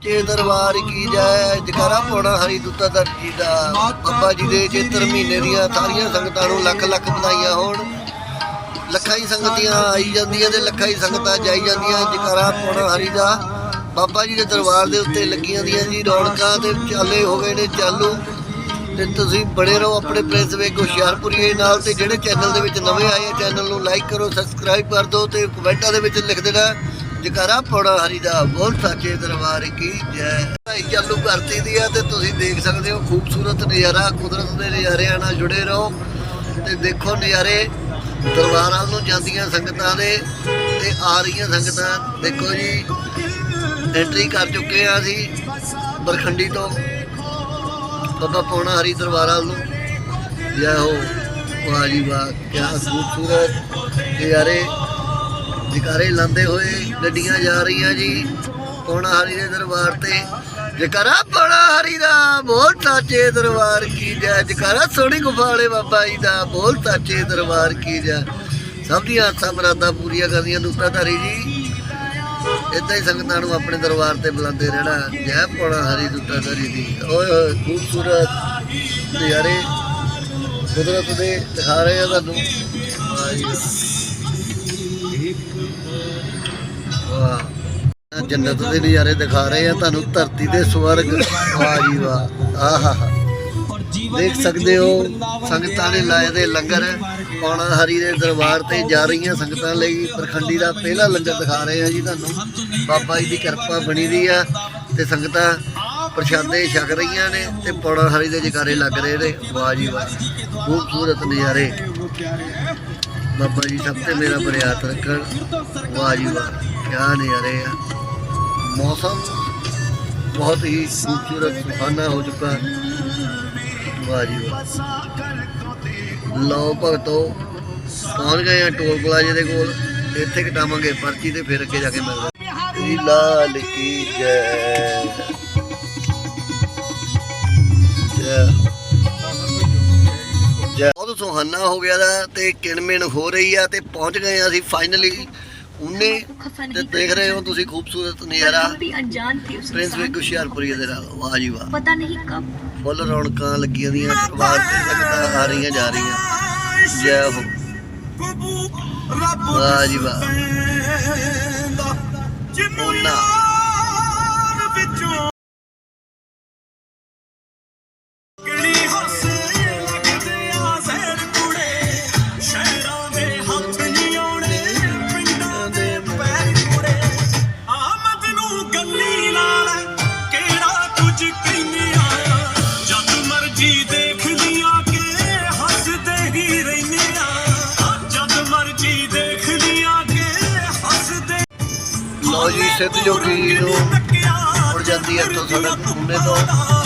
ਜੇ ਦਰਬਾਰ ਕੀ ਜਾਏ, ਜਕਾਰਾ ਪਾਉਣਾ ਹਰੀ ਦੁੱਤਾ ਦਰ ਜੀ ਦਾ। ਬਾਬਾ ਜੀ ਦੇ ਚੇਤਰ ਮਹੀਨੇ ਦੀਆਂ ਸਾਰੀਆਂ ਸੰਗਤਾਂ ਨੂੰ ਲੱਖ ਲੱਖ ਵਧਾਈਆਂ ਹੋਣ। ਲੱਖਾਂ ਹੀ ਸੰਗਤੀਆਂ ਆਈ ਜਾਂਦੀਆਂ ਤੇ ਲੱਖਾਂ ਹੀ ਸੰਗਤਾਂ ਜਾਈ ਜਾਂਦੀਆਂ, ਜਕਾਰਾ ਪਾਉਣਾ ਹਰੀ ਦਾ। ਬਾਬਾ ਜੀ ਦੇ ਦਰਬਾਰ ਦੇ ਉੱਤੇ ਲੱਗੀਆਂ ਦੀਆਂ ਜੀ ਰੌਣਕਾਂ ਤੇ ਚਾਲੇ ਹੋ ਗਏ ਨੇ ਚਾਲੂ। ਤੇ ਤੁਸੀਂ ਬੜੇ ਰਹੋ ਆਪਣੇ ਪ੍ਰਿੰਸ ਵੇਖ ਹੁਸ਼ਿਆਰਪੁਰੀਏ ਨਾਲ ਤੇ ਜਿਹੜੇ ਚੈਨਲ ਦੇ ਵਿੱਚ ਨਵੇਂ ਆਏ ਆ ਚੈਨਲ ਨੂੰ ਲਾਈਕ ਕਰੋ ਸਬਸਕ੍ਰਾਈਬ ਕਰ ਦਿਓ ਤੇ ਕਮੈਂਟਾਂ ਦੇ ਵਿੱਚ ਲਿਖ ਦੇਣਾ। ਜਕਾਰਾ ਪੌੜਾ ਹਰੀ ਦਾ ਬੋਲ ਸਾਚੇ ਦਰਬਾਰ ਕੀ ਜੈ। ਭਾਈ ਚਾਲੂ ਕਰਤੀ ਦੀ ਆ ਤੇ ਤੁਸੀਂ ਦੇਖ ਸਕਦੇ ਹੋ ਖੂਬਸੂਰਤ ਨਜ਼ਾਰਾ, ਕੁਦਰਤ ਦੇ ਨਜ਼ਾਰਿਆਂ ਨਾਲ ਜੁੜੇ ਰਹੋ ਤੇ ਦੇਖੋ ਨਜ਼ਾਰੇ ਦਰਬਾਰਾਂ ਨੂੰ ਜਾਂਦੀਆਂ ਸੰਗਤਾਂ ਦੇ ਤੇ ਆ ਰਹੀਆਂ ਸੰਗਤਾਂ। ਦੇਖੋ ਜੀ ਐਂਟਰੀ ਕਰ ਚੁੱਕੇ ਆ ਅਸੀਂ ਬਰਖੰਡੀ ਤੋਂ ਬਾਬਾ ਪੌਣਾ ਹਰੀ ਦਰਬਾਰਾਂ ਨੂੰ। ਜੈ ਹੋ, ਵਾਹ ਜੀ ਵਾਹ ਕੀ ਖੂਬਸੂਰਤ ਨਜ਼ਾਰੇ। ਜਕਾਰੇ ਲਾਉਂਦੇ ਹੋਏ ਗੱਡੀਆਂ ਜਾ ਰਹੀਆਂ ਜੀ। ਪੌਣਾ ਹਰੀ ਦੇ ਦਰਬਾਰ ਤੇ। ਜਕਾਰਾ ਪੌਣਾ ਹਰੀ ਦਾ, ਬੋਲ ਸਾਚੇ ਦਰਬਾਰ ਕੀ ਜੈ। ਜਕਾਰਾ ਸੋਹਣੀ ਗੁਫਾ ਬਾਬਾ ਜੀ ਦਾ, ਬੋਲ ਸਾਚੇ ਦਰਬਾਰ ਕੀ ਜੈ। ਸਭ ਦੀਆਂ ਆਸਾਂ ਮੁਰਾਦਾਂ ਪੂਰੀਆਂ ਕਰਦੀਆਂ ਦੁੱਤਾ ਜੀ। ਇਦਾਂ ਹੀ ਸੰਗਤਾਂ ਨੂੰ ਆਪਣੇ ਦਰਬਾਰ ਤੇ ਬੁਲਾਉਂਦੇ ਰਹਿਣਾ। ਜੈ ਪੌਣਾ ਹਰੀ ਦੁੱਤਾਧਾਰੀ ਦੀ। ਓਏ ਹੋਏ, ਖੂਬਸੂਰਤ ਨਜ਼ਾਰੇ। ਕੁਦਰਤ ਦੇ ਦਿਖਾ ਰਹੇ ਆ ਤੁਹਾਨੂੰ। ਵਾਹ ਵਾਹ। ਜੰਨਤ ਦੇ ਨਜ਼ਾਰੇ ਦਿਖਾ ਰਹੇ ਆ, ਤੁਹਾਨੂੰ ਧਰਤੀ ਦੇ ਸਵਰਗ। ਵਾਹ ਜੀ ਵਾਹ। ਆਹਾ। ਦੇਖ ਸਕਦੇ ਹੋ, ਸੰਗਤਾਂ ਨੇ ਲਾਏ ਦੇ ਲੰਗਰ। ਪੌਣਾ ਹਰੀ ਦੇ ਦਰਬਾਰ ਤੇ ਜਾ ਰਹੀਆਂ ਸੰਗਤਾਂ ਲਈ ਪ੍ਰਖੰਡੀ ਦਾ ਪਹਿਲਾ ਲੰਗਰ ਦਿਖਾ ਰਹੇ ਆ ਜੀ ਤੁਹਾਨੂੰ। ਬਾਬਾ ਜੀ ਦੀ ਕਿਰਪਾ ਬਣੀ ਦੀ ਆ ਤੇ ਸੰਗਤਾਂ ਪ੍ਰਸ਼ਾਦੇ ਛਕ ਰਹੀਆਂ ਨੇ ਤੇ ਪੌਣਾ ਹਰੀ ਦੇ ਜਕਾਰੇ ਲੱਗ ਰਹੇ ਨੇ। ਵਾਹ ਜੀ ਵਾਹ। ਖੂਬਸੂਰਤ ਨਜ਼ਾਰੇ। ਬਾਬਾ ਜੀ, ਸਭ ਤੇ ਮੇਰਾ ਬਰਿਆਤ ਰੱਖਣ। ਵਾਹ ਜੀ ਵਾਹ, ਕਿਆ ਨਜ਼ਾਰੇ ਆ। ਮੌਸਮ ਬਹੁਤ ਹੀ ਖੂਬਸੂਰਤ, ਸੁਹਾਨਾ ਹੋ ਚੁੱਕਾ ਹੈ। ਵਾਹ ਜੀ ਵਾਹ। ਲਓ ਭਗਤੋ, ਪਹੁੰਚ ਗਏ ਆ ਟੋਲ ਪਲਾਜ਼ੇ ਦੇ ਕੋਲ। ਇੱਥੇ ਕਟਾਵਾਂਗੇ ਪਰਚੀ ਤੇ ਫਿਰ ਅੱਗੇ ਜਾ ਕੇ ਮਿਲਦੇ ਜੀ ਲਾਲ ਕੀ ਜੈ। ਬਹੁਤ ਸੁਹਾਨਾ ਹੋ ਗਿਆ ਦਾ ਤੇ ਕਿਣਮਿਣ ਹੋ ਰਹੀ ਆ ਤੇ ਪਹੁੰਚ ਗਏ ਆ ਅਸੀਂ ਫਾਈਨਲੀ ਉਹਨੇ ਤੇ ਦੇਖ ਰਹੇ ਹੋ ਤੁਸੀਂ ਖੂਬਸੂਰਤ ਨਜ਼ਾਰਾ। ਪ੍ਰਿੰਸ ਵੇ ਹੁਸ਼ਿਆਰਪੁਰੀ ਦੇ ਨਾਲ ਵਾਹ ਜੀ ਵਾਹ। ਪਤਾ ਨਹੀਂ ਕਬ। ਫੁੱਲ ਰੌਣਕਾਂ ਲੱਗੀਆਂ ਦੀਆਂ ਬਾਹਰ ਤੇ ਲੱਗਦਾ ਆ ਰਹੀਆਂ ਜਾ ਰਹੀਆਂ। ਜੈ ਹੋ। ਵਾਹ ਜੀ ਵਾਹ। ਜਿੰਨੂੰ ਲਓ ਜੀ ਸਿੱਧ ਜੋਗੀ ਜੀ ਨੂੰ ਉੜ ਜਾਂਦੀ ਹੈ ਤੋਂ ਸੜਕ ਉਹਨੇ ਤੋਂ।